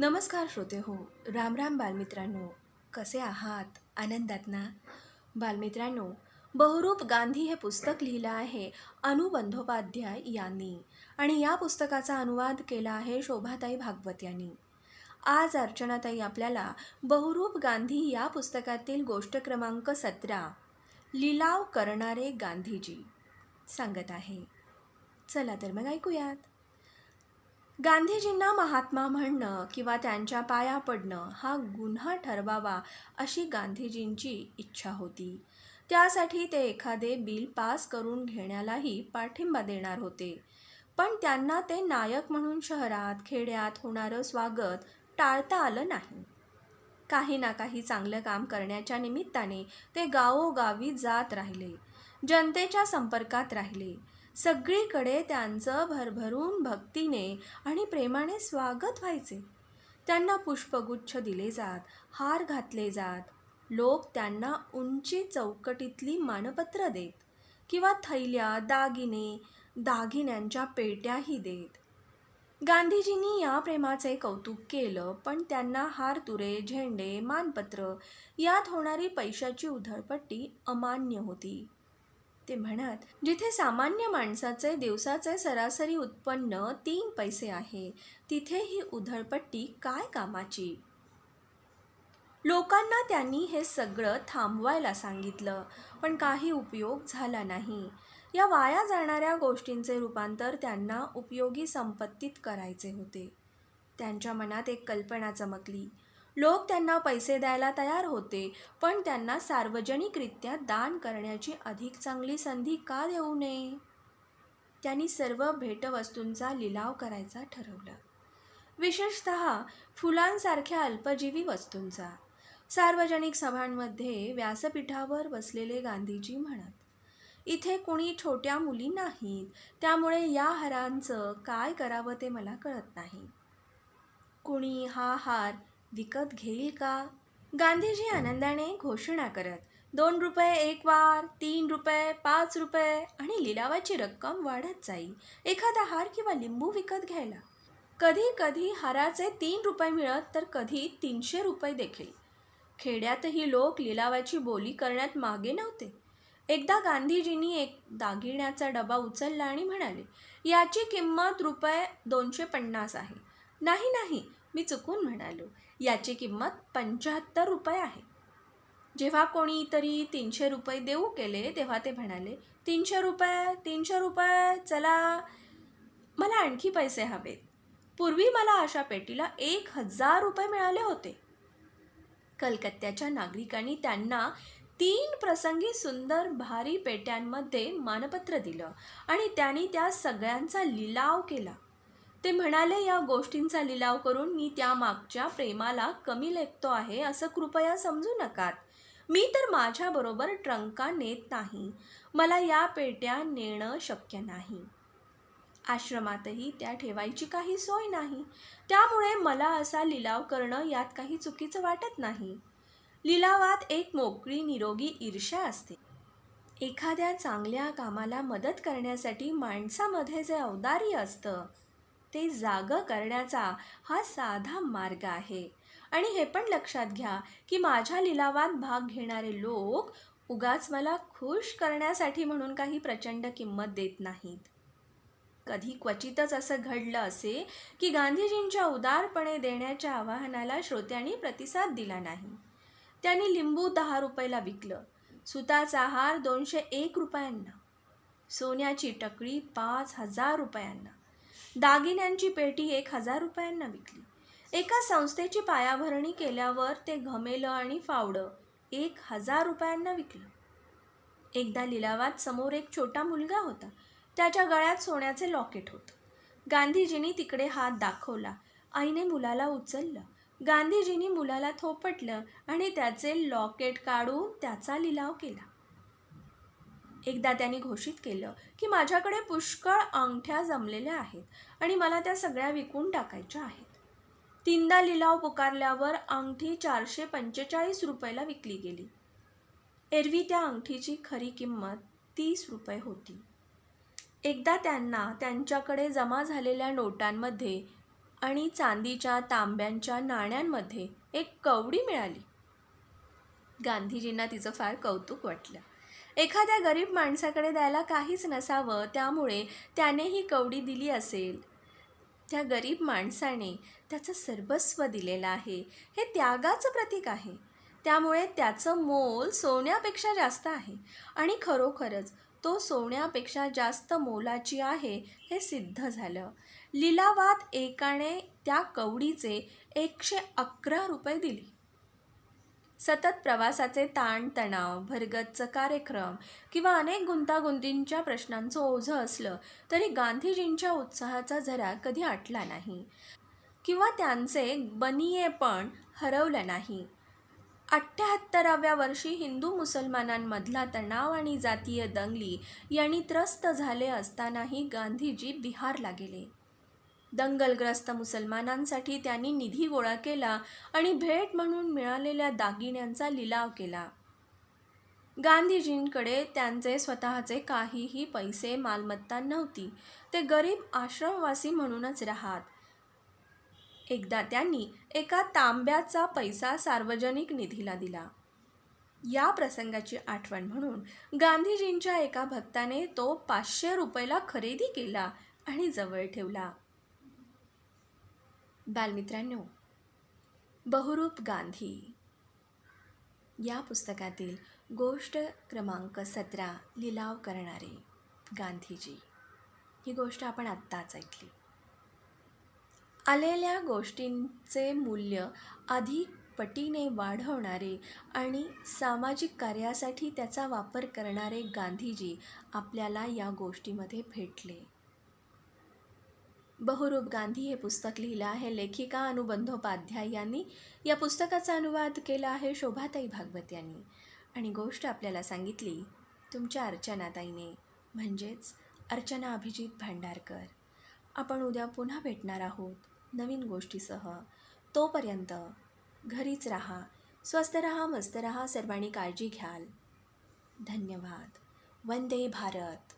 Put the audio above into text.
नमस्कार श्रोते हो राम राम बालमित्रांनो कसे आहात? आनंदात ना? बालमित्रांनो बहुरूप गांधी हे पुस्तक लिहिलं आहे अनु बंदोपाध्याय यांनी आणि या पुस्तकाचा अनुवाद केला आहे शोभाताई भागवत यांनी. आज अर्चनाताई आपल्याला बहुरूप गांधी या पुस्तकातील गोष्ट क्रमांक सतरा लिलाव करणारे गांधीजी सांगत आहे. चला तर मग ऐकूयात. गांधीजींना महात्मा म्हणणं किंवा त्यांच्या पाया पडणं हा गुन्हा ठरवावा अशी गांधीजींची इच्छा होती. त्यासाठी ते एखादे बिल पास करून घेण्यालाही पाठिंबा देणार होते. पण त्यांना ते नायक म्हणून शहरात खेड्यात होणारं स्वागत टाळता आलं नाही. काही ना काही चांगलं काम करण्याच्या निमित्ताने ते गावोगावी जात राहिले. जनतेच्या संपर्कात राहिले. सगळीकडे त्यांचं भरभरून भक्तीने आणि प्रेमाने स्वागत व्हायचे. त्यांना पुष्पगुच्छ दिले जात हार घातले जात. लोक त्यांना उंची चौकटीतली मानपत्र देत किंवा थैल्या दागिने दागिन्यांच्या पेट्याही देत. गांधीजींनी या प्रेमाचे कौतुक केलं पण त्यांना हार तुरे झेंडे मानपत्र यात होणारी पैशाची उधळपट्टी अमान्य होती. ते म्हणत जिथे सामान्य माणसाचे दिवसाचे सरासरी उत्पन्न तीन पैसे आहे तिथे ही उधळपट्टी काय कामाची? लोकांना त्यांनी हे सगळं थांबवायला सांगितलं पण काही उपयोग झाला नाही. या वाया जाणाऱ्या गोष्टींचे रूपांतर त्यांना उपयोगी संपत्तीत करायचे होते. त्यांच्या मनात एक कल्पना चमकली. लोक त्यांना पैसे द्यायला तयार होते पण त्यांना सार्वजनिकरित्या दान करण्याची अधिक चांगली संधी का देऊ नये? त्यांनी सर्व भेटवस्तूंचा लिलाव करायचा ठरवलं. विशेषत फुलांसारख्या अल्पजीवी वस्तूंचा. सार्वजनिक सभांमध्ये व्यासपीठावर बसलेले गांधीजी म्हणत इथे कोणी छोट्या मुली नाहीत त्यामुळे या हारांचं काय करावं ते मला कळत नाही. कुणी हा हार विकत घेईल का? गांधीजी आनंदाने घोषणा करत दोन रुपये एक वार तीन रुपये पाच रुपये आणि लिलावाची रक्कम वाढत जाईल एखादा हार किंवा लिंबू विकत घ्यायला. कधी कधी हाराचे तीन रुपये मिळत तर कधी तीनशे रुपये देखील. खेड्यातही लोक लिलावाची बोली करण्यात मागे नव्हते. एकदा गांधीजींनी एक दागिण्याचा डबा उचलला आणि म्हणाले याची किंमत रुपये दोनशे पन्नास आहे. नाही नाही मी चुकून म्हणालो. याची किंमत पंच्याहत्तर रुपये आहे. जेव्हा कोणीतरी तीनशे रुपये देऊ केले तेव्हा ते म्हणाले तीनशे रुपये तीनशे रुपये चला मला आणखी पैसे हवेत. पूर्वी मला अशा पेटीला एक हजार रुपये मिळाले होते. कलकत्त्याच्या नागरिकांनी त्यांना तीन प्रसंगी सुंदर भारी पेट्यांमध्ये मानपत्र दिलं आणि त्यांनी त्या सगळ्यांचा लिलाव केला. ते म्हणाले या गोष्टींचा लिलाव करून मी त्यामागच्या प्रेमाला कमी लेखतो आहे असं कृपया समजू नकात. मी तर माझ्याबरोबर ट्रंका नेत नाही. मला या पेट्या नेणं शक्य नाही. आश्रमातही त्या ठेवायची काही सोय नाही. त्यामुळे मला असा लिलाव करणं यात काही चुकीचं वाटत नाही. लिलावात एक मोकळी निरोगी ईर्ष्या असते. एखाद्या चांगल्या कामाला मदत करण्यासाठी माणसामध्ये जे औदार्य असतं ते जागं करण्याचा हा साधा मार्ग आहे. आणि हे पण लक्षात घ्या की माझ्या लिलावात भाग घेणारे लोक उगाच मला खुश करण्यासाठी म्हणून काही प्रचंड किंमत देत नाहीत. कधी क्वचितच असं घडलं असे की गांधीजींच्या उदारपणे देण्याच्या आवाहनाला श्रोत्यांनी प्रतिसाद दिला नाही. त्यांनी लिंबू दहा रुपयाला विकलं सुताचा हार दोनशे एक रुपयांना सोन्याची टकळी पाच हजार रुपयांना दागिन्यांची पेटी एक हजार रुपयांना विकली. एका संस्थेची पायाभरणी केल्यावर ते घमेलं आणि फावडं एक हजार रुपयांना विकलं. एकदा लिलावात समोर एक छोटा मुलगा होता. त्याच्या गळ्यात सोन्याचे लॉकेट होतं. गांधीजींनी तिकडे हात दाखवला. आईने मुलाला उचललं. गांधीजींनी मुलाला थोपटलं आणि त्याचे लॉकेट काढून त्याचा लिलाव केला. एकदा त्यांनी घोषित केलं की माझ्याकडे पुष्कळ अंगठ्या जमलेल्या आहेत आणि मला त्या सगळ्या विकून टाकायच्या आहेत. तीनदा लिलाव पुकारल्यावर अंगठी चारशे पंचेचाळीस रुपयाला विकली गेली. एरवी त्या अंगठीची खरी किंमत तीस रुपये होती. एकदा त्यांना त्यांच्याकडे जमा झालेल्या नोटांमध्ये आणि चांदीच्या तांब्यांच्या नाण्यांमध्ये एक कवडी मिळाली. गांधीजींना तिचं फार कौतुक वाटलं. एखाद्या गरीब माणसाकडे द्यायला काहीच नसावं त्यामुळे त्याने ही कवडी दिली असेल. त्या गरीब माणसाने त्याचं सर्वस्व दिलेलं आहे. हे त्यागाचं प्रतीक आहे. त्यामुळे त्याचं मोल सोन्यापेक्षा जास्त आहे. आणि खरोखरच तो सोन्यापेक्षा जास्त मोलाची आहे हे सिद्ध झालं. लिलावात एकाने त्या कवडीचे एकशे अकरा रुपये दिले. सतत प्रवासाचे ताणतणाव भरगतचं कार्यक्रम किंवा अनेक गुंतागुंतींच्या प्रश्नांचं ओझं असलं तरी गांधीजींच्या उत्साहाचा झरा कधी आटला नाही किंवा त्यांचे बनियेपण हरवलं नाही. अठ्ठ्याहत्तराव्या वर्षी हिंदू मुसलमानांमधला तणाव आणि जातीय दंगली यांनी त्रस्त झाले असतानाही गांधीजी बिहारला गेले. दंगलग्रस्त मुसलमानांसाठी त्यांनी निधी गोळा केला आणि भेट म्हणून मिळालेल्या दागिन्यांचा लिलाव केला. गांधीजींकडे त्यांचे स्वतःचे काहीही पैसे मालमत्ता नव्हती. ते गरीब आश्रमवासी म्हणूनच राहत. एकदा त्यांनी एका तांब्याचा पैसा सार्वजनिक निधीला दिला. या प्रसंगाची आठवण म्हणून गांधीजींच्या एका भक्ताने तो पाचशे रुपयाला खरेदी केला आणि जवळ ठेवला. बालमित्रांनो बहुरूप गांधी या पुस्तकातील गोष्ट क्रमांक सतरा लिलाव करणारे गांधीजी. ही गोष्ट आपण आत्ताच ऐकली. आलेल्या गोष्टींचे मूल्य अधिक पटीने वाढवणारे आणि सामाजिक कार्यासाठी त्याचा वापर करणारे गांधीजी आपल्याला या गोष्टीमध्ये भेटले. बहुरूप गांधी हे पुस्तक लिहिलं आहे. लेखिका अनुबंधोपाध्याय यांनी या पुस्तकाचा अनुवाद केला आहे शोभाताई भागवत यांनी. आणि गोष्ट आपल्याला सांगितली तुमच्या अर्चनाताईने म्हणजेच अर्चना अभिजित भांडारकर. आपण उद्या पुन्हा भेटणार आहोत नवीन गोष्टीसह. तोपर्यंत घरीच राहा स्वस्त रहा मस्त रहा सर्वांनी काळजी घ्याल. धन्यवाद. वंदे भारत.